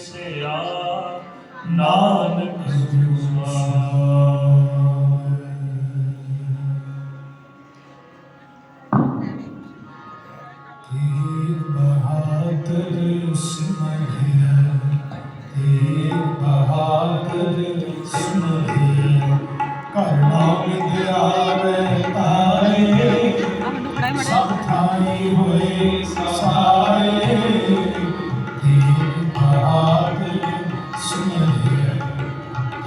ਸਾਹਿਬੋ ਨਾਨਕ ਬਹਾਦਰ ਸਿਮਰਿਆ ਤੇਗ ਬਹਾਦਰ ਸਿਮਰਿਆ ਕਰਨਾ ਵਿਦਿਆਵੇ ਤਾਏ ਸਭ ਥਾਈ ਹੋਏ ਸਾਰੇ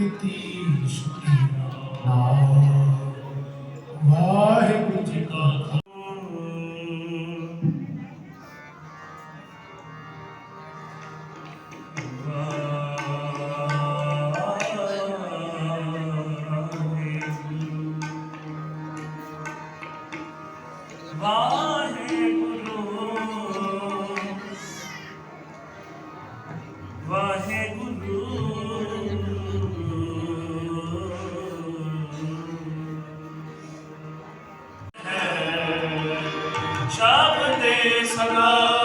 It is. ਸਦਾ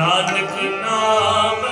ਨਾਨਕ ਨਾਮ